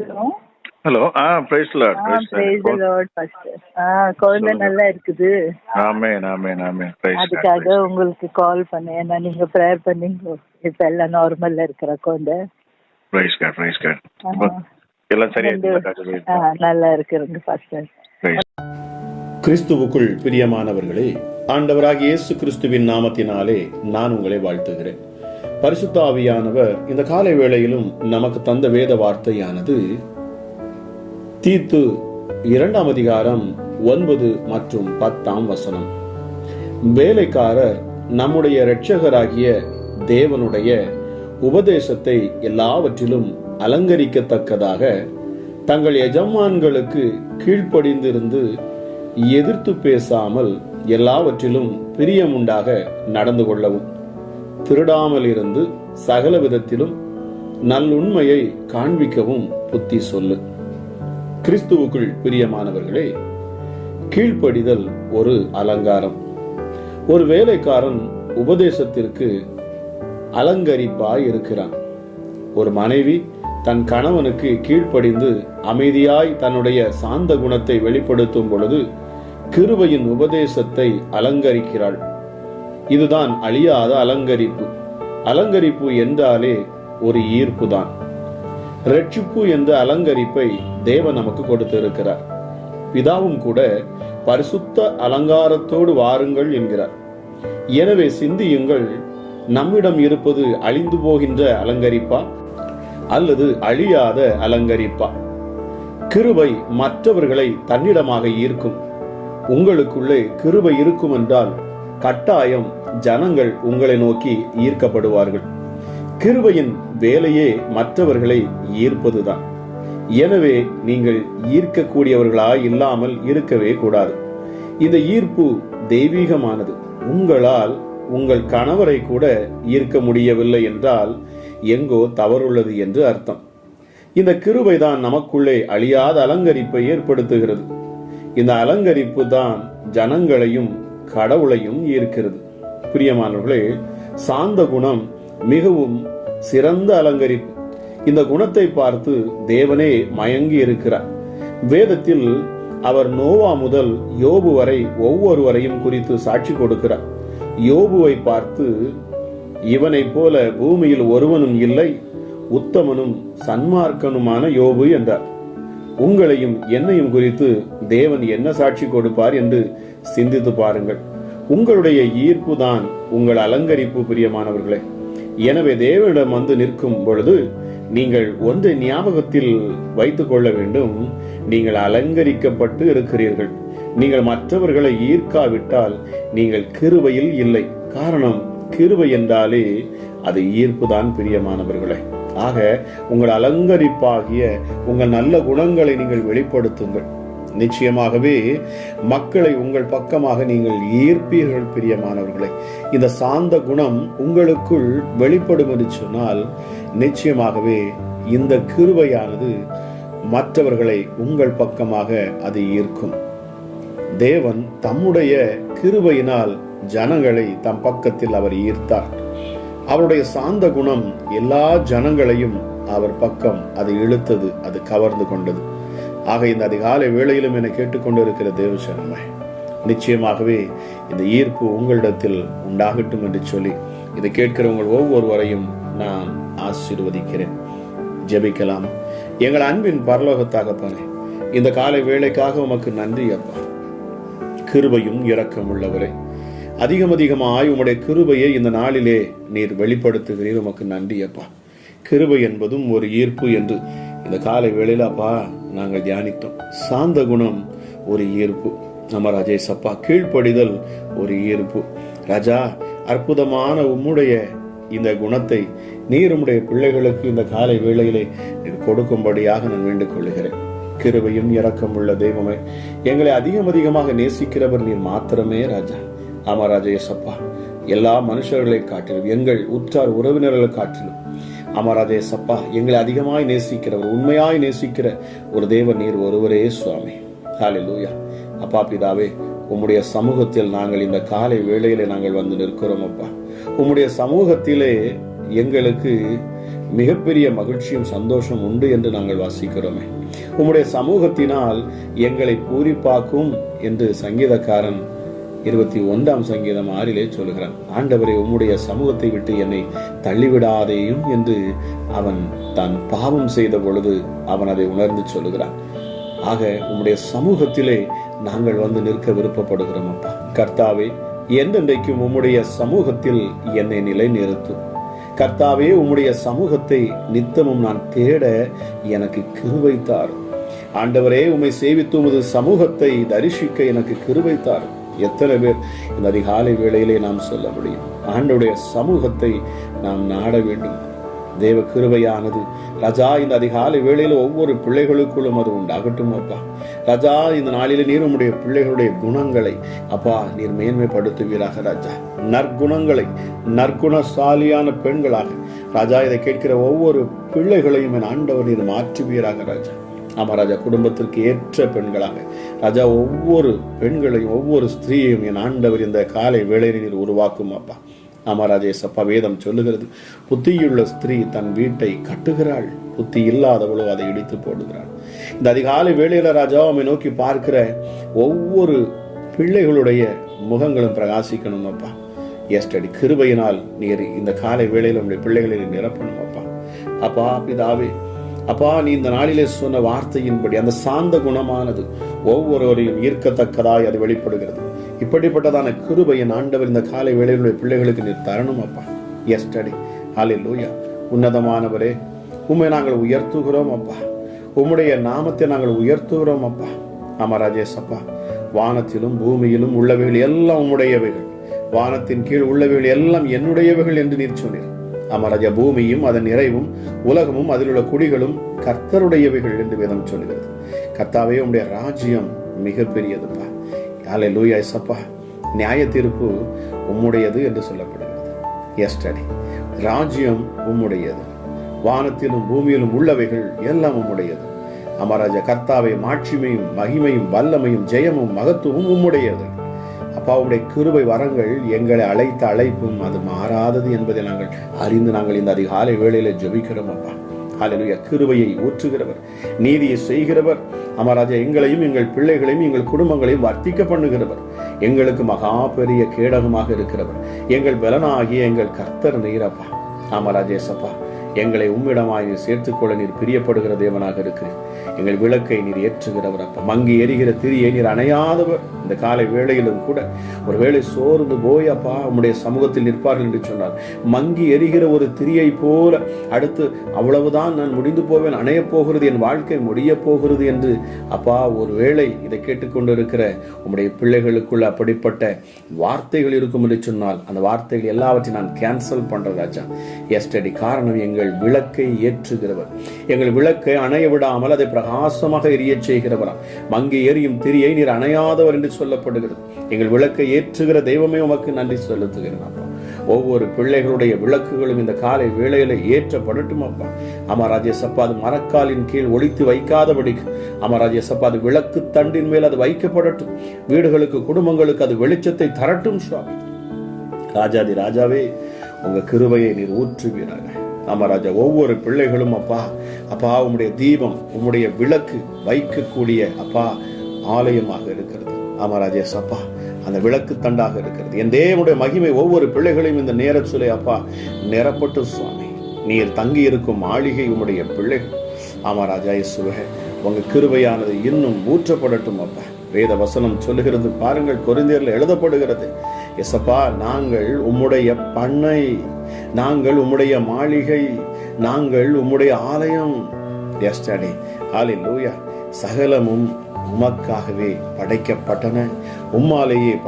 Hello. Hello ah praise lord praise the lord pastor ah குழந்தை நல்லா இருக்குது. ஆமென் ஆமென் ஆமென். Price அதுக்காக உங்களுக்கு கால் பண்ணேன். ஏன்னா நீங்க ப்ரேயர் பண்ணீங்க இப்ப எல்லாம் நார்மல்ல இருக்கிற குழந்தை பிரைஸ் காட் பிரைஸ் காட். எல்லாம் சரியா நல்லா இருக்குங்க பாஸ்டர் பிரைஸ் கிறிஸ்துவுக்குள் பிரியமானவர்களே ஆண்டவராகிய இயேசு கிறிஸ்துவின் நாமத்தினாலே நான் உங்களை வாழ்த்துகிறேன். பரிசுத்தாவியானவர் இந்த காலை வேளையிலும் நமக்கு தந்த வேத வார்த்தையானது தீத்து இரண்டாம் அதிகாரம் ஒன்பது மற்றும் பத்தாம் வசனம். வேலைக்காரர் நம்முடைய இரட்சகராகிய தேவனுடைய உபதேசத்தை எல்லாவற்றிலும் அலங்கரிக்கத்தக்கதாக தங்கள் எஜமான்களுக்கு கீழ்ப்படிந்திருந்து எதிர்த்து பேசாமல் எல்லாவற்றிலும் பிரியமுண்டாக நடந்து கொள்ளவும். திருடாமல் இருந்து சகல விதத்திலும் நல்லுண்மையை காண்பிக்கவும் புத்தி சொல்லு. கிறிஸ்துவுக்குள் பிரியமானவர்களே கீழ்ப்படிதல் ஒரு அலங்காரம். ஒரு வேலைக்காரன் உபதேசத்திற்கு அலங்கரிப்பாய் இருக்கிறான் ஒரு மனைவி தன் கணவனுக்கு கீழ்ப்படிந்து அமைதியாய் தன்னுடைய சாந்த குணத்தை வெளிப்படுத்தும் பொழுது கிருபையின் உபதேசத்தை அலங்கரிக்கிறாள். இதுதான் அழியாத அலங்கரிப்பு. அலங்கரிப்பு என்றாலே ஒரு ஈர்ப்பு தான் ரட்சிப்பு என்ற அலங்கரிப்பை தேவன் நமக்கு கொடுத்திருக்கிறார். பிதாவும் கூட பரிசுத்த அலங்காரத்தோடு வாருங்கள் என்கிறார். எனவே சிந்தியுங்கள் நம்மிடம் இருப்பது அழிந்து போகின்ற அலங்கரிப்பா? அல்லது அழியாத அலங்கரிப்பா? கிருபை மற்றவர்களை தன்னிடமாக ஈர்க்கும். உங்களுக்குள்ளே கிருபை இருக்கும் என்றால் கட்டாயம் ஜனங்கள் உங்களை நோக்கி ஈர்க்கப்படுவார்கள். கிருபையின் வேலையே மற்றவர்களை ஈர்ப்பதுதான். எனவே நீங்கள் ஈர்க்கக்கூடியவர்களாய் இல்லாமல் இருக்கவே கூடாது. இந்த ஈர்ப்பு தெய்வீகமானது. உங்களால் உங்கள் கணவரை கூட ஈர்க்க முடியவில்லை என்றால் எங்கோ தவறுள்ளது என்று அர்த்தம். இந்த கிருபைதான் நமக்குள்ளே அழியாத அலங்கரிப்பை ஏற்படுத்துகிறது. இந்த அலங்கரிப்பு தான் ஜனங்களையும் கடவுளையும் ஈர்க்கிறது. பிரியமானவர்களே சாந்த குணம் மிகவும் சிறந்த அலங்கரிப்பு. இந்த குணத்தை பார்த்து தேவனே மயங்கி இருக்கிறார். வேதத்தில் அவர் நோவா முதல் யோபு வரை ஒவ்வொருவரையும் குறித்து சாட்சி கொடுக்கிறார். யோபுவை பார்த்து இவனைப் போல பூமியில் ஒருவனும் இல்லை உத்தமனும் சன்மார்க்கனுமான யோபு என்றார். உங்களையும் என்னையும் குறித்து தேவன் என்ன சாட்சி கொடுப்பார்? என்று சிந்தித்து பாருங்கள். உங்களுடைய ஈர்ப்பு தான் உங்கள் அலங்கரிப்பு பிரியமானவர்களே. எனவே தேவனிடம் வந்து நிற்கும் பொழுது நீங்கள் ஒன்றை ஞாபகத்தில் வைத்துக் கொள்ள வேண்டும். நீங்கள் அலங்கரிக்கப்பட்டு இருக்கிறீர்கள். நீங்கள் மற்றவர்களை ஈர்க்காவிட்டால் நீங்கள் கிருபையில் இல்லை. காரணம் கிருபை என்றாலே அது ஈர்ப்பு தான் பிரியமானவர்களே. ஆக உங்கள் அலங்கரிப்பாகிய உங்கள் நல்ல குணங்களை நீங்கள் வெளிப்படுத்துங்கள். நிச்சயமாகவே மக்களை உங்கள் பக்கமாக நீங்கள் ஈர்ப்பீர்கள் பிரியமானவர்களை. இந்த சாந்த குணம் உங்களுக்குள் வெளிப்படும் என்று சொன்னால் நிச்சயமாகவே இந்த கிருவையானது மற்றவர்களை உங்கள் பக்கமாக அது ஈர்க்கும். தேவன் தம்முடைய கிருபையினால் ஜனங்களை தம் பக்கத்தில் அவர் ஈர்த்தார். அவருடைய சாந்த குணம் எல்லா ஜனங்களையும் அவர் பக்கம் அது இழுத்தது அது கவர்ந்து கொண்டது. ஆக இந்த அதிகாலை வேளையிலும் என கேட்டுக்கொண்டிருக்கிற தேவசனமே நிச்சயமாகவே இந்த ஈர்ப்பு உங்களிடத்தில் உண்டாகட்டும் என்று சொல்லி இதை கேட்கிறவங்கள் ஒவ்வொருவரையும் நான் ஆசீர்வதிக்கிறேன். ஜெபிக்கலாம். எங்கள் அன்பின் பரலோகத்தாகப்பானே இந்த காலை வேலைக்காக உமக்கு நன்றி அப்பா. கிருபையும் இரக்கம் உள்ளவரே அதிகம் அதிகமாய் உம்முடைய கிருபையை இந்த நாளிலே நீர் வெளிப்படுத்துகிறீர். உமக்கு நன்றி அப்பா. கிருபை என்பதும் ஒரு ஈர்ப்பு என்று இந்த காலை வேளையில் அப்பா நாங்கள் தியானித்தோம். சாந்த குணம் ஒரு ஈர்ப்பு. நம்ம ராஜேஷ் அப்பா கீழ்ப்படிதல் ஒரு ஈர்ப்பு. ராஜா அற்புதமான உம்முடைய இந்த குணத்தை நீர் பிள்ளைகளுக்கு இந்த காலை வேளையிலே கொடுக்கும்படியாக நான் வேண்டிக் கொள்கிறேன் கிருபையும் இறக்கம் உள்ள தெய்வமே எங்களை அதிகம் அதிகமாக நேசிக்கிறவர் நீர் மாத்திரமே ராஜா. ஆமா ராஜேசப்பா எல்லா மனுஷர்களை காட்டிலும் எங்கள் உற்றார் உறவினர்களை காட்டிலும் அமராதே சப்பா எங்களை அதிகமாய் நேசிக்கிறவர் உண்மையாய் நேசிக்கிற ஒரு தேவ நீர் ஒருவரே சுவாமி. ஹalleluya அப்பா பிதாவே உம்முடைய சமூகத்தில் நாங்கள் இந்த காலை வேளையிலே நாங்கள் வந்து நிற்கிறோம் அப்பா. உம்முடைய சமூகத்திலே எங்களுக்கு மிகப்பெரிய மகிழ்ச்சியும் சந்தோஷம் உண்டு என்று நாங்கள் வாசிக்கிறோமே. உம்முடைய சமூகத்தினால் எங்களை பூரிப்பாக்கும் என்று சங்கீதக்காரன் இருபத்தி ஒன்றாம் சங்கீதம் ஆறிலே சொல்கிறான் ஆண்டவரை உம்முடைய சமூகத்தை விட்டு என்னை தள்ளிவிடாதேயும் என்று அவன் தான் பாவம் செய்த பொழுது அவன் அதை உணர்ந்து சொல்லுகிறான். ஆக உம்முடைய சமூகத்திலே நாங்கள் வந்து நிற்க விருப்பப்படுகிறோம் அப்பா. கர்த்தாவே என்றென்றைக்கும் உம்முடைய சமூகத்தில் என்னை நிலை நிறுத்தும் கர்த்தாவே உம்முடைய சமூகத்தை நித்தமும் நான் தேட எனக்கு கிருபை தாரும். ஆண்டவரே உம்மை சேவித்து உமது சமூகத்தை தரிசிக்க எனக்கு கிருபை தாரும். எத்தனை பேர் இந்த அதிகாலை வேளையிலே நாம் சொல்ல முடியும்? ஆண்டுடைய சமூகத்தை நாம் நாட வேண்டும். தேவ கிருபையானது ராஜா இந்த அதிகாலை வேளையில் ஒவ்வொரு பிள்ளைகளுக்குள்ளும் அது உண்டாகட்டும் அப்பா. ராஜா இந்த நாளிலே நீர் உம்முடைய பிள்ளைகளுடைய குணங்களை அப்பா நீர் மேன்மைப்படுத்துவீராக ராஜா. நற்குணங்களை நற்குணசாலியான பெண்களாக. ராஜா இதை கேட்கிற ஒவ்வொரு பிள்ளைகளையும் என் ஆண்டவர் நீர் மாற்றுவீராக ராஜா. ஆமாம் ராஜா குடும்பத்திற்கு ஏற்ற பெண்களாக. ராஜா ஒவ்வொரு பெண்களையும் ஒவ்வொரு ஸ்திரீயையும் என் ஆண்டவர் இந்த காலை வேளையில் நீர் உருவாக்கும் அப்பா. ஆமா ராஜேசப்பா வேதம் சொல்லுகிறது புத்தியுள்ள ஸ்திரீ தன் வீட்டை கட்டுகிறாள் புத்தி இல்லாதவளோ அதை இடித்து போடுகிறாள். இந்த அதிகாலை வேளையில ராஜா அவனை நோக்கி பார்க்கிற ஒவ்வொரு பிள்ளைகளுடைய முகங்களும் பிரகாசிக்கணும் அப்பா. எஸ்டடி கிருபையினால் நீர் இந்த காலை வேளையில் உங்களுடைய பிள்ளைகளை நிரப்பணும் அப்பா. அப்பா பிதாவே அப்பா நீ இந்த நாளிலே சொன்ன வார்த்தையின்படி அந்த சாந்த குணமானது ஒவ்வொருவரையும் ஈர்க்கத்தக்கதாய் அது வெளிப்படுகிறது. இப்படிப்பட்டதான கிருபையின் ஆண்டவர் இந்த காலை வேளையிலுடைய பிள்ளைகளுக்கு நீர் தரணும் அப்பா. எஸ்டடி ஹாலே லூயா உன்னதமானவரே உண்மை நாங்கள் உயர்த்துகிறோம் அப்பா. உம்முடைய நாமத்தை நாங்கள் உயர்த்துகிறோம் அப்பா. ஆமா ராஜேஷ் அப்பா வானத்திலும் பூமியிலும் உள்ளவைகள் எல்லாம் உம்முடையவைகள். வானத்தின் கீழ் உள்ளவைகள் எல்லாம் என்னுடையவைகள் என்று நீர் சொன்னீர். அமரஜ பூமியும் அதன் நிறைவும் உலகமும் அதில் உள்ள குடிகளும் கர்த்தருடையவைகள் என்று வேதம் சொல்கிறது கர்த்தாவே உடைய ராஜ்யம் மிகப்பெரியதுப்பா. யாலே லூயா சப்பா நியாய தீர்ப்பு உம்முடையது என்று சொல்லப்படுகிறது. எஸ்டடி ராஜ்யம் உம்முடையது. வானத்திலும் பூமியிலும் உள்ளவைகள் எல்லாம் உம்முடையது. அமராஜ கர்த்தாவை மாட்சிமையும் மகிமையும் வல்லமையும் ஜெயமும் மகத்துவமும் உம்முடையது. அப்பாவுடைய கிருபை வரங்கள் எங்களை அழைத்த அழைப்பும் அது மாறாதது என்பதை நாங்கள் அறிந்து நாங்கள் இந்த அதிகாலை வேளையில ஜபிக்கிறோம் அப்பா. ஹalleluya. கிருபையை ஊற்றுகிறவர் நீதியை செய்கிறவர். அமராஜா எங்களையும் எங்கள் பிள்ளைகளையும் எங்கள் குடும்பங்களையும் வர்த்திக்க பண்ணுகிறவர். எங்களுக்கு மகா பெரிய கேடகமாக இருக்கிறவர். எங்கள் பலனாகிய எங்கள் கர்த்தர் நீரப்பா ஆமராஜேசப்பா எங்களை உம்மிடமாய் நீர் சேர்த்துக்கொள்ள நீர் பிரியப்படுகிற தேவனாக இருக்கிறீர். எங்கள் விளக்கை நீர் ஏற்றுகிறவர் அப்பா. மங்கி எரிகிற திரியை நீர் அணையாதவர். இந்த காலை வேளையிலும் கூட ஒரு வேளை சோர்ந்து போய் அப்பா உம்முடைய சமூகத்தில் நிற்பார்கள் என்று சொன்னார். மங்கி எரிகிற ஒரு திரியை போல அடுத்து அவ்வளவுதான் நான் முடிந்து போவேன் அணையப் போகிறது என் வாழ்க்கை முடிய போகிறது என்று அப்பா ஒரு வேளை இதை கேட்டுக்கொண்டு இருக்கிற உம்முடைய பிள்ளைகளுக்குள்ள அப்படிப்பட்ட வார்த்தைகள் இருக்கும் என்று சொன்னால் அந்த வார்த்தைகள் எல்லாவற்றையும் நான் கேன்சல் பண்றேன் ராஜா. எஸ்டடி காரணம் எங்கள் விளக்கை ஏற்றுகிறவர். எங்கள் விளக்கை அணைய விடாமல் அதை பிரகாசமாக எரியச் செய்கிறவரா? மங்கி எரியும் திரியை நீர் அணையாதவர் என்று சொல்லப்படுகிறது. எங்கள் விளக்கை ஏற்றுகிற தெய்வமே உமக்கு நன்றி செலுத்துகிறேன் அப்பா. ஒவ்வொரு பிள்ளைகளுடைய விளக்குகளும் இந்த காலை வேளையில ஏற்றப்படட்டும் அப்பா. அமராஜேசப்பா அது மரக்காலின் கீழ் ஒழித்து வைக்காதபடிக்கு அமராஜேசப்பா அது விளக்கு தண்டின் மேல் அது வைக்கப்படட்டும். வீடுகளுக்கு குடும்பங்களுக்கு அது வெளிச்சத்தை தரட்டும் சுவாமி. ராஜாதி ராஜாவே உங்க கிருபையை நீர் ஊற்றுவீராக. ஆமாராஜா ஒவ்வொரு பிள்ளைகளும் அப்பா அப்பா உம்முடைய தீபம் உம்முடைய விளக்கு வைக்கக்கூடிய அப்பா ஆலயமாக இருக்கிறது. ஆமா ராஜேஷ் அப்பா அந்த விளக்கு தண்டாக இருக்கிறது. என் தேவனுடைய மகிமை ஒவ்வொரு பிள்ளைகளையும் இந்த நேரத்திலே அப்பா நிரப்பட்டு சுவாமி. நீர் தங்கி இருக்கும் மாளிகை உம்முடைய பிள்ளைகள் ஆமா ராஜா இயேசுவே உங்க கிருபையானது இன்னும் ஊற்றப்படட்டும் அப்பா. வேத வசனம் சொல்லுகிறது பாருங்கள் கொரிந்தியர்ல எழுதப்படுகிறது. எசப்பா நாங்கள் உம்முடைய பண்ணை நாங்கள் உம்முடைய மாளிகை நாங்கள் உம்முடைய ஆலயம். எஸ்டடி ஹalleluya சகலமும் உமக்காகவே படைக்கப்பட்டன உம்மாலேயே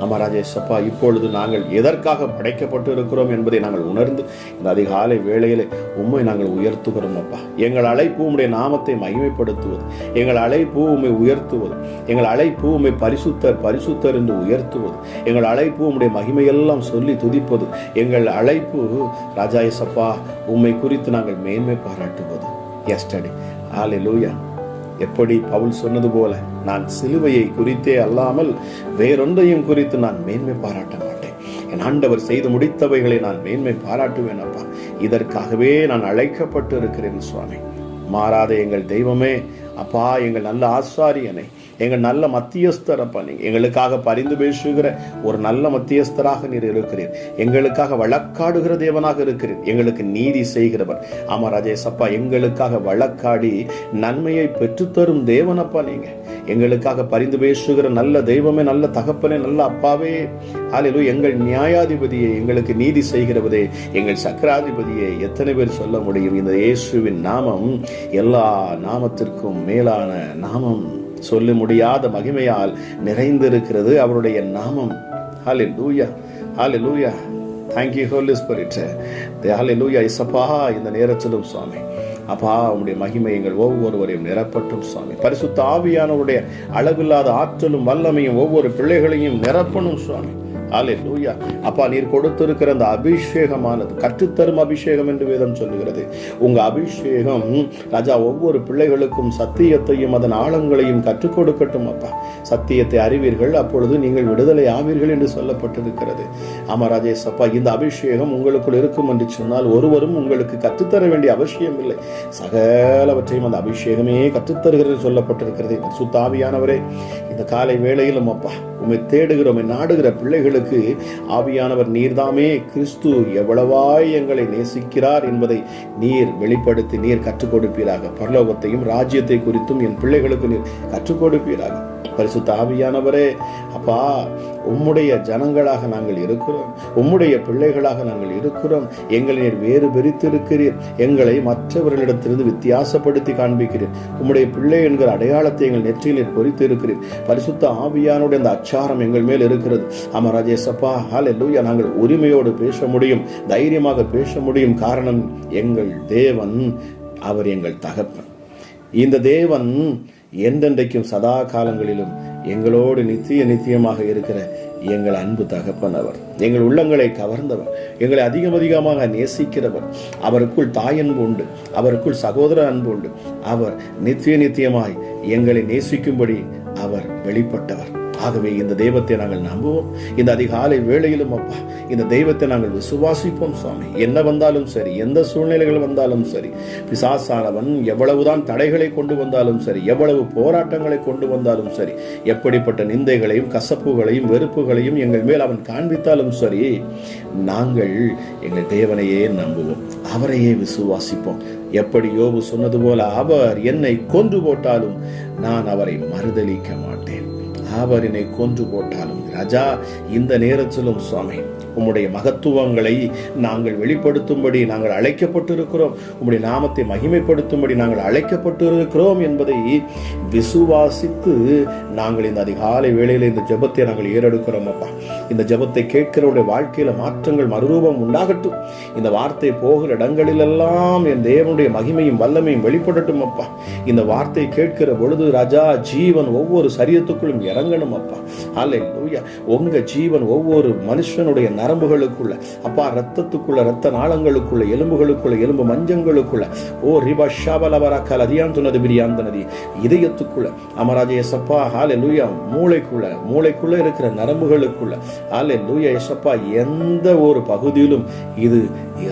அமராஜேசப்பா இப்பொழுது நாங்கள் எதற்காக படைக்கப்பட்டு இருக்கிறோம் என்பதை நாங்கள் உணர்ந்து இந்த அதிகாலை வேளையிலே உண்மை நாங்கள் உயர்த்துகிறோம் அப்பா. எங்கள் அழைப்பு உம்முடைய நாமத்தை மகிமைப்படுத்துவது எங்கள் அழைப்பு உம்மை உயர்த்துவது எங்கள் அழைப்பு உம்மை பரிசுத்தர் பரிசுத்தர் என்று உயர்த்துவது எங்கள் அழைப்பு உம்முடைய மகிமையெல்லாம் சொல்லி துதிப்பது எங்கள் அழைப்பு ராஜாயசப்பா உம்மை குறித்து நாங்கள் மேன்மை பாராட்டுவது. எஸ்டடி ஆலே லூயா எப்படி பவுல் சொன்னது போல நான் சிலுவையை குறித்தே அல்லாமல் வேறொன்றையும் குறித்து நான் மேன்மை பாராட்ட மாட்டேன். என் ஆண்டவர் செய்து முடித்தவைகளை நான் மேன்மை பாராட்டுவேன் அப்பா. இதற்காகவே நான் அழைக்கப்பட்டு இருக்கிறேன் சுவாமி. மாறாத எங்கள் தெய்வமே அப்பா எங்கள் நல்ல ஆசாரியனை எங்கள் நல்ல மத்தியஸ்தர் அப்பா எங்களுக்காக பரிந்து பேசுகிற ஒரு நல்ல மத்தியஸ்தராக நீர் இருக்கிறீர். எங்களுக்காக வழக்காடுகிற தேவனாக இருக்கிறீர். எங்களுக்கு நீதி செய்கிறவர். ஆமாம் ராஜேஷ் அப்பா எங்களுக்காக வழக்காடி நன்மையை பெற்றுத்தரும் தேவனப்பா நீங்க. எங்களுக்காக பரிந்து பேசுகிற நல்ல தெய்வமே நல்ல தகப்பனே நல்ல அப்பாவே. ஆலிலு எங்கள் நியாயாதிபதியை எங்களுக்கு நீதி செய்கிறவதே எங்கள் சக்கராதிபதியை எத்தனை பேர் சொல்ல முடியும்? இந்த இயேசுவின் நாமம் எல்லா நாமத்திற்கும் மேலான நாமம். சொல்ல முடியாத மகிமையால் நிறைந்திருக்கிறது அவருடைய நாமம். ஹாலே லூயா ஹாலே லூயா தேங்க்யூ ஹோலி ஸ்பிரிட் ஹாலே லூயா இசப்பா இந்த நேரத்திலும் சுவாமி. அப்பா உங்களுடைய மகிமை எங்கள் ஒவ்வொருவரையும் நிரப்பட்டும் சுவாமி. பரிசுத்த ஆவியானவருடைய அளவில்லாத ஆற்றலும் வல்லமையும் ஒவ்வொரு பிள்ளைகளையும் நிரப்பணும் சுவாமி. ஆலே லூயா அப்பா நீர் கொடுத்திருக்கிற அந்த அபிஷேகமானது கற்றுத்தரும் அபிஷேகம் என்று வேதம் சொல்லுகிறது. உங்க அபிஷேகம் ராஜா ஒவ்வொரு பிள்ளைகளுக்கும் சத்தியத்தையும் அதன் ஆழங்களையும் கற்றுக் கொடுக்கட்டும் அப்பா. சத்தியத்தை அறிவீர்கள் அப்பொழுது நீங்கள் விடுதலை ஆவீர்கள் என்று சொல்லப்பட்டிருக்கிறது. ஆமா ராஜேஷ் அப்பா இந்த அபிஷேகம் உங்களுக்குள் இருக்கும் என்று சொன்னால் ஒருவரும் உங்களுக்கு கற்றுத்தர வேண்டிய அவசியம் இல்லை. சகலவற்றையும் அந்த அபிஷேகமே கற்றுத்தருகிறது சொல்லப்பட்டிருக்கிறது. சுத்தாவியானவரே இந்த காலை வேளையிலும் அப்பா உம்மை தேடுகிறோம் நாடுகிற பிள்ளைகளுக்கு எங்களுக்கு ஆவியானவர் நீர்தாமே. கிறிஸ்து எவ்வளவாய் எங்களை நேசிக்கிறார் என்பதை நீர் வெளிப்படுத்தி நீர் கற்றுக் கொடுப்பீராக. பரலோகத்தையும் ராஜ்யத்தை குறித்தும் என் பிள்ளைகளுக்கு நீர் கற்றுக் கொடுப்பீராக. பரிசுத்த ஆவியானவரே அப்பா உம்முடைய ஜனங்களாக நாங்கள் இருக்கிறோம். உம்முடைய பிள்ளைகளாக நாங்கள் இருக்கிறோம். எங்களை நீர் வேறு பிரித்திருக்கிறீர். எங்களை மற்றவர்களிடத்திலிருந்து வித்தியாசப்படுத்தி காண்பிக்கிறீர். உம்முடைய பிள்ளை என்கிற அடையாளத்தை எங்கள் நெற்றியில் நீர் பொறித்து இருக்கிறீர் பரிசுத்த ஆவியானுடைய அந்த அச்சாரம் எங்கள் மேல் இருக்கிறது. அமராஜ ஆமா ராஜேசப்பா ஹாலே லூயா நாங்கள் உரிமையோடு பேச முடியும் தைரியமாக பேச முடியும். காரணம் எங்கள் தேவன் அவர் எங்கள் தகப்பன். இந்த தேவன் எந்தென்றைக்கும் சதா காலங்களிலும் எங்களோடு நித்திய நித்தியமாக இருக்கிற எங்கள் அன்பு தகப்பன் அவர். எங்கள் உள்ளங்களை கவர்ந்தவர் எங்களை அதிகம் அதிகமாக நேசிக்கிறவர். அவருக்குள் தாயன்பு உண்டு அவருக்குள் சகோதர அன்பு உண்டு. அவர் நித்திய நித்தியமாய் எங்களை நேசிக்கும்படி அவர் வெளிப்பட்டவர். ஆகவே இந்த தெய்வத்தை நாங்கள் நம்புவோம். இந்த அதிகாலை வேளையிலும் அப்பா இந்த தெய்வத்தை நாங்கள் விசுவாசிப்போம் சுவாமி. என்ன வந்தாலும் சரி எந்த சூழ்நிலைகள் வந்தாலும் சரி பிசாசானவன் எவ்வளவுதான் தடைகளை கொண்டு வந்தாலும் சரி எவ்வளவு போராட்டங்களை கொண்டு வந்தாலும் சரி எப்படிப்பட்ட நிந்தைகளையும் கசப்புகளையும் வெறுப்புகளையும் எங்கள் மேல் அவன் காண்பித்தாலும் சரி நாங்கள் எங்கள் தேவனையே நம்புவோம். அவரையே விசுவாசிப்போம். எப்படி யோபு சொன்னது போல அவர் என்னை கொன்று போட்டாலும் நான் அவரை மறுதலிக்க மாட்டேன். அவர் என்னை கொன்று போட்டாலும் ராஜா இந்த நேரத்திலும் சுவாமி உம்முடைய மகத்துவங்களை நாங்கள் வெளிப்படுத்தும்படி நாங்கள் அழைக்கப்பட்டிருக்கிறோம். உம்முடைய நாமத்தை மகிமைப்படுத்தும்படி நாங்கள் அழைக்கப்பட்டிருக்கிறோம் என்பதை விசுவாசித்து நாங்கள் இந்த அதிகாலை வேளையில் இந்த ஜெபத்தை நாங்கள் ஏறெடுக்கிறோம் அப்பா. இந்த ஜெபத்தை கேட்கிறவருடைய வாழ்க்கையில மாற்றங்கள் மறுரூபம் உண்டாகட்டும். இந்த வார்த்தை போகிற இடங்களிலெல்லாம் என் தேவனுடைய மகிமையும் வல்லமையும் வெளிப்படட்டும் அப்பா. இந்த வார்த்தை கேட்கிற பொழுது ராஜா ஜீவன் ஒவ்வொரு சரீரத்துக்குள்ளும் இறங்கணும் அப்பா. அல்ல உங்க ஜீவன் ஒவ்வொரு மனுஷனுடைய நரம்புகளுக்குள்ள. அப்பா ரத்தத்துக்குள்ள ரத்த நாளங்களுக்குள்ள எலும்புகளுக்குள்ள எலும்பு மஞ்சங்களுக்குள்ள. ஓ ரிபா ஷாபலவராக்கால் அதியான் துனது பிரியாந்தனதி இதயத்துக்குள்ள. அமராஜ எசப்பா ஹாலே லூயா மூளைக்குள்ள. மூளைக்குள்ள இருக்கிற நரம்புகளுக்குள்ள. ஹாலே லூயா எசப்பா எந்த ஒரு பகுதியிலும் இது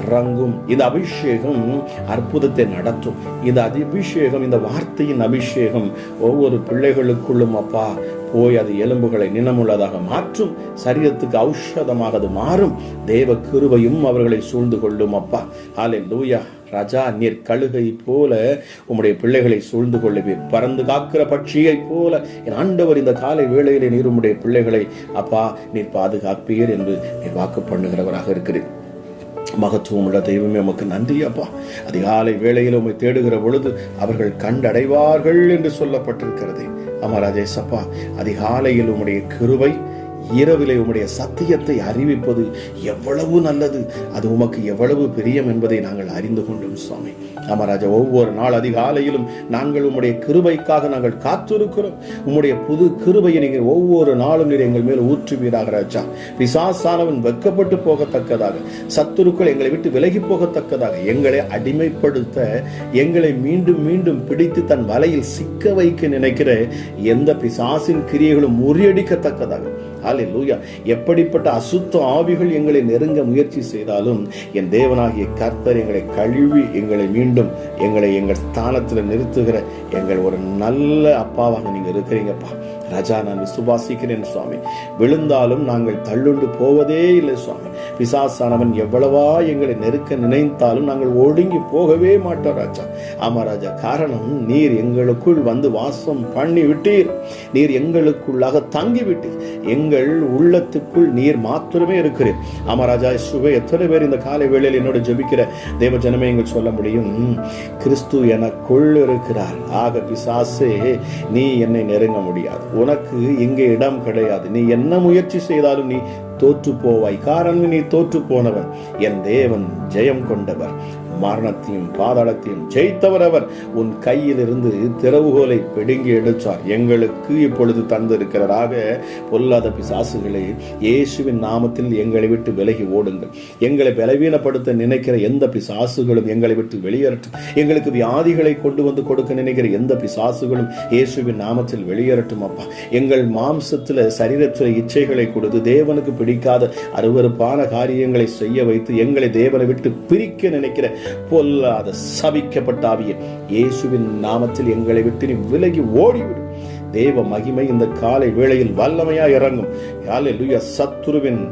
இறங்கும். இந்த அபிஷேகம் அற்புதத்தை நடத்தும். இந்த அபிஷேகம் இந்த வார்த்தையின் அபிஷேகம். ஒவ்வொரு பிள்ளைகளுக்குள்ளும் அப்பா போய் அது எலும்புகளை நினமுள்ளதாக மாற்றும். சரீரத்துக்கு ஔஷதமாக அது மாறும். தேவ கிருபையும் அவர்களை சூழ்ந்து கொள்ளும் அப்பா. ஆலே லூயா ராஜா நீர் கழுகை போல உம்முடைய பிள்ளைகளை சூழ்ந்து கொள்ளுவீர். பறந்து காக்கிற பட்சியைப் போல என் ஆண்டவர் இந்த காலை வேளையிலே நீர் உம்முடைய பிள்ளைகளை அப்பா நீர் பாதுகாப்பீர் என்று நீர் வாக்கு பண்ணுகிறவராக இருக்கிறீர். மகத்துவம் உள்ள தெய்வமே உமக்கு நன்றி அப்பா. அதிகாலை வேளையில் உம்மை தேடுகிற பொழுது அவர்கள் கண்டடைவார்கள் என்று சொல்லப்பட்டிருக்கிறது. அமராஜேசப்பா அதிகாலையில் உம்முடைய கிருபை இரவிலே உம்முடைய சத்தியத்தை அறிவிப்பது எவ்வளவு நல்லது. அது உமக்கு எவ்வளவு பிரியம் என்பதை நாங்கள் அறிந்து கொண்டோம் சுவாமி. அமராஜா ஒவ்வொரு நாள் அதிகாலையிலும் நாங்கள் உம்முடைய கிருபைக்காக நாங்கள் காத்திருக்கிறோம். உம்முடைய புது கிருபையை நீங்கள் ஒவ்வொரு நாளும் நீர் எங்கள் மேல் ஊற்றுவீராக ராஜா. பிசாசானவன் வெக்கப்பட்டு போகத்தக்கதாக சத்துருக்கள் எங்களை விட்டு விலகி போகத்தக்கதாக எங்களை அடிமைப்படுத்த எங்களை மீண்டும் மீண்டும் பிடித்து தன் வலையில் சிக்க வைக்க நினைக்கிற எந்த பிசாசின் கிரியைகளும் முறியடிக்கத்தக்கதாக லூயா எப்படிப்பட்ட அசுத்த ஆவிகள் எங்களை நெருங்க முயற்சி செய்தாலும் என் தேவனாகிய கர்த்தர் எங்களை கழுவி எங்களை மீண்டும் எங்களை எங்கள் ஸ்தானத்தில் நிறுத்துகிற எங்கள் ஒரு நல்ல அப்பாவாக நீங்க இருக்கிறீங்கப்பா. ராஜா நான் விசுவாசிக்கிறேன் சுவாமி. விழுந்தாலும் நாங்கள் தள்ளுண்டு போவதே இல்லை சுவாமி. பிசாசானவன் எவ்வளவா எங்களை நெருக்க நினைத்தாலும் நாங்கள் ஒடுங்கி போகவே மாட்டோம் ராஜா. ஆமா ராஜா காரணம் நீர் எங்களுக்குள் வந்து வாசம் பண்ணி விட்டீர் நீர் எங்களுக்குள்ளாக தங்கி விட்டீர் எங்கள் உள்ளத்துக்குள் நீர் மாத்திரமே இருக்கிறீர். ஆமா ராஜா சுவை எத்தனை பேர் இந்த காலை வேளையில் என்னோட ஜெபிக்கிற தேவ ஜனமே எங்கள் சொல்ல முடியும்? கிறிஸ்து எனக்குள் இருக்கிறார். ஆக பிசாசே நீ என்னை நெருங்க முடியாது. உனக்கு இங்கே இடம் கிடையாது. நீ என்ன முயற்சி செய்தாலும் நீ தோற்று போவாய். காரணம் நீ தோற்று போனவன். என் தேவன் ஜெயம் கொண்டவர். மரணத்தையும் பாதாளத்தையும் ஜெயித்தவர் அவர். உன் கையிலிருந்து திறவுகோலை பிடுங்கி எடுத்தார். எங்களுக்கு இப்பொழுது தந்திருக்கிறதாக பொல்லாத பிசாசுகளே இயேசுவின் நாமத்தில் எங்களை விட்டு விலகி ஓடுங்கள். எங்களை பலவீனப்படுத்த நினைக்கிற எந்த பிசாசுகளும் எங்களை விட்டு வெளியேறட்டும். எங்களுக்கு வியாதிகளை கொண்டு வந்து கொடுக்க நினைக்கிற எந்த பிசாசுகளும் இயேசுவின் நாமத்தில் வெளியேறட்டும் அப்பா. எங்கள் மாம்சத்தில் சரீரத்தில் இச்சைகளை கொடுத்து தேவனுக்கு பிடிக்காத அருவருப்பான காரியங்களை செய்ய வைத்து எங்களை தேவனை விட்டு பிரிக்க நினைக்கிற பொல்லாத சபிக்கப்பட்ட ஆவியை இயேசுவின் நாமத்தில் எங்களை விட்டு நீ விலகி ஓடிவிடும் தேவ மகிமை இந்த காலை வேளையில் வல்லமையா இறங்கும். ஹalleluya சத்துருவின்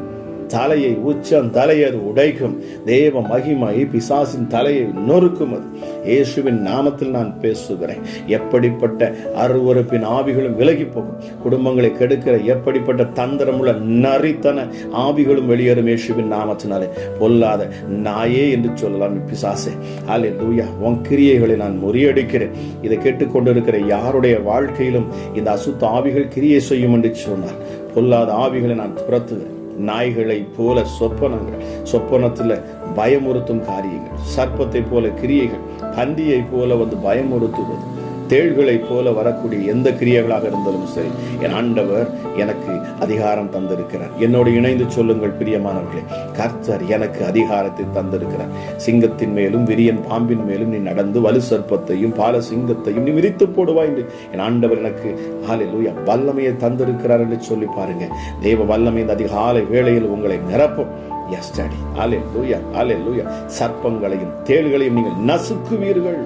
தலையை உச்சம் தலையை அது உடைக்கும். தேவ மகிமை பிசாசின் தலையை நொறுக்கும் அது. இயேசுவின் நாமத்தில் நான் பேசுகிறேன். எப்படிப்பட்ட அருவறுப்பின் ஆவிகளும் விலகி போகும். குடும்பங்களை கெடுக்கிற எப்படிப்பட்ட தந்திரமுள்ள நரித்தன ஆவிகளும் வெளியேறும் இயேசுவின் நாமத்தினாலே. பொல்லாத நாயே என்று சொல்லலாம் பிசாசே. அல்லே லூயா உன் கிரியைகளை நான் முறியடிக்கிறேன். இதை கேட்டுக்கொண்டிருக்கிற யாருடைய வாழ்க்கையிலும் இந்த அசுத்த ஆவிகள் கிரியை செய்யும் என்று சொன்னார். பொல்லாத ஆவிகளை நான் துரத்துகிறேன். நாய்களை போல சொப்பனங்கள். சொப்பனத்தில் பயமுறுத்தும் காரியங்கள். சர்ப்பத்தை போல கிரியைகள். பன்றியை போல வந்து பயமுறுத்துவது. தேள்களைப் போல வரக்கூடிய எந்த கிரியைகளாக இருந்தாலும் சரி என் ஆண்டவர் எனக்கு அதிகாரம் தந்திருக்கிறார். என்னோடு இணைந்து சொல்லுங்கள் பிரியமானவர்களே கர்த்தர் எனக்கு அதிகாரத்தை தந்திருக்கிறார். சிங்கத்தின் மேலும் விரியன் பாம்பின் மேலும் நீ நடந்து வலு சர்ப்பத்தையும் பால சிங்கத்தையும் நீ விரித்து போடுவாய் என்று என் ஆண்டவர் எனக்கு ஹalleluya வல்லமையை தந்திருக்கிறார் என்று சொல்லி பாருங்க. தேவ வல்லமை இந்த அதிகாலை வேளையில் உங்களை நிரப்பும். எஸ் டாடி ஹalleluya ஹalleluya சர்ப்பங்களையும் தேள்களையும் நீங்கள் நசுக்குவீர்கள்.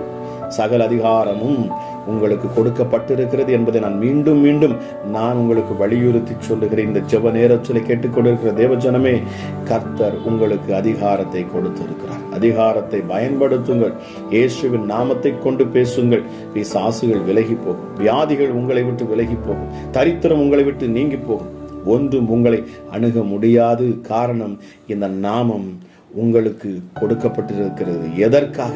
சகல அதிகாரமும் உங்களுக்கு கொடுக்கப்பட்டிருக்கிறது என்பதை நான் மீண்டும் மீண்டும் நான் உங்களுக்கு வலியுறுத்தி சொல்லுகிறேன். இந்த ஜெப நேரத்தில் கேட்டுக்கொண்டிருக்கிற தேவஜனமே கர்த்தர் உங்களுக்கு அதிகாரத்தை கொடுத்திருக்கிறார். அதிகாரத்தை பயன்படுத்துங்கள். இயேசுவின் நாமத்தை கொண்டு பேசுங்கள். பிசாசுகள் விலகி போகும். வியாதிகள் உங்களை விட்டு விலகி போகும். தரித்திரம் உங்களை விட்டு நீங்கி போகும். ஒன்றும் உங்களை அணுக முடியாது. காரணம் இந்த நாமம் உங்களுக்கு கொடுக்கப்பட்டிருக்கிறது. எதற்காக?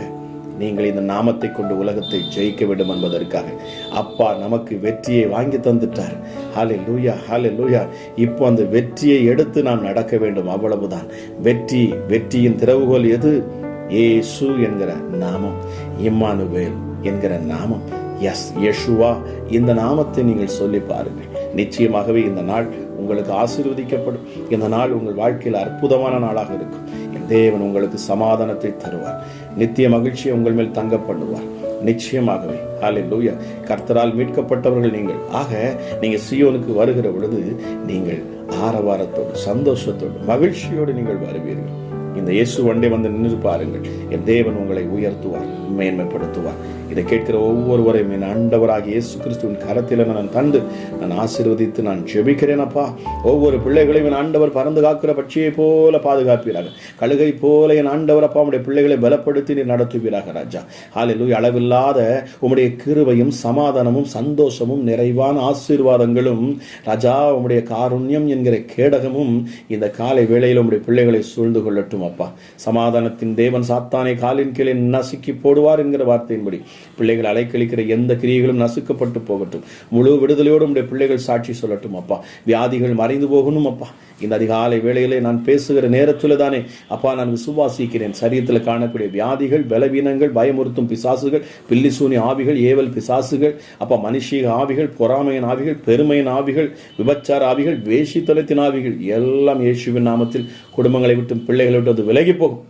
நீங்கள் இந்த நாமத்தை கொண்டு உலகத்தை ஜெயிக்க வேண்டும் என்பதற்காக. அப்பா நமக்கு வெற்றியை வாங்கி தந்துட்டார். ஹாலே லூயா ஹாலே லூயா இப்போ அந்த வெற்றியை எடுத்து நாம் நடக்க வேண்டும் அவ்வளவுதான். வெற்றி வெற்றியின் திறவுகோல் எது? ஏசு என்கிற நாமம். இம்மானுவேல் என்கிற நாமம். எஸ் யஷுவா இந்த நாமத்தை நீங்கள் சொல்லி பாருங்கள். நிச்சயமாகவே இந்த நாள் உங்களுக்கு ஆசீர்வதிக்கப்படும். இந்த நாள் உங்கள் வாழ்க்கையில் அற்புதமான நாளாக இருக்கும். தேவன் உங்களுக்கு சமாதானத்தை தருவார். நித்திய மகிழ்ச்சியை உங்கள் மேல் தங்க பண்ணுவார். நிச்சயமாகவே. ஹalleluya கர்த்தரால் மீட்கப்பட்டவர்கள் நீங்கள். ஆக நீங்கள் சியோனுக்கு வருகிற பொழுது நீங்கள் ஆரவாரத்தோடு சந்தோஷத்தோடு மகிழ்ச்சியோடு நீங்கள் வருவீர்கள். இந்த இயேசு வண்டே வந்து நின்று பாருங்கள். என் தேவன் உங்களை உயர்த்துவார் மேன்மைப்படுத்துவார். இதை கேட்கிற ஒவ்வொருவரையும் என் ஆண்டவராக இயேசு கிறிஸ்துவின் கரத்தில் நான் தந்து நான் ஆசீர்வதித்து நான் ஜெபிக்கிறேன் அப்பா. ஒவ்வொரு பிள்ளைகளையும் என் ஆண்டவர் பறந்து காக்கிற பட்சியை போல பாதுகாப்பீராக. கழுகை போல என் ஆண்டவர் அப்பா உடைய பிள்ளைகளை பலப்படுத்தி நீ நடத்துவீராக ராஜா. ஆலிலு அளவில்லாத உம்முடைய கிருபையும் சமாதானமும் சந்தோஷமும் நிறைவான ஆசீர்வாதங்களும் ராஜா உம்முடைய காருண்யம் என்கிற கேடகமும் இந்த காலை வேளையில் உம்முடைய பிள்ளைகளை சூழ்ந்து கொள்ளட்டும் அப்பா சமாதானத்தின் தேவன் சாத்தானை காலின் கீழே நசுக்கி போடுவார் என்கிற வார்த்தையின்படி. பிள்ளைகள் அலைக்கழிக்கிற எந்த கிரியைகளும் நசுக்கப்பட்டு போகட்டும். முழு விடுதலையோடு உடைய பிள்ளைகள் சாட்சி சொல்லட்டும் அப்பா வியாதிகள் மறைந்து போகணும் அப்பா இந்த அதிகாலை வேளையிலே நான் பேசுகிற நேரத்தில் தானே. அப்பா நான் விசுவாசிக்கிறேன். சரீரத்தில் காணக்கூடிய வியாதிகள் பலவீனங்கள் பயமுறுத்தும் பிசாசுகள் பில்லிசூனி ஆவிகள் ஏவல் பிசாசுகள் அப்பா மனுஷீக ஆவிகள் பொறாமையின் ஆவிகள் பெருமையின் ஆவிகள் விபச்சார ஆவிகள் வேஷித்தலத்தின் ஆவிகள் எல்லாம் இயேசுவின் நாமத்தில் குடும்பங்களை விட்டும் பிள்ளைகளை விட்டு அது விலகி போகும்.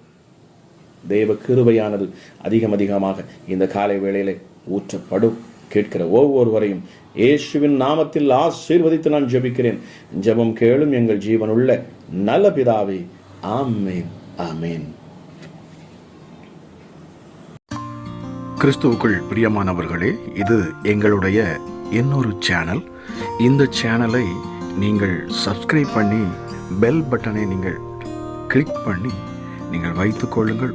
தெய்வ கிருபையானது அதிகம் அதிகமாக இந்த காலை வேளையிலே ஊற்றப்படும். கேட்கிற ஒவ்வொருவரையும் இயேசுவின் நாமத்தில் ஆசீர்வதித்து நான் ஜெபிக்கிறேன். ஜெபம் கேளும் எங்கள் ஜீவனுள்ள நல்ல பிதாவே ஆமேன் ஆமேன். கிறிஸ்துவுக்குள் பிரியமானவர்களே இது எங்களுடைய இன்னொரு சேனல். இந்த சேனலை நீங்கள் சப்ஸ்கிரைப் பண்ணி பெல் பட்டனை நீங்கள் கிளிக் பண்ணி நீங்கள் வைத்துக் கொள்ளுங்கள்.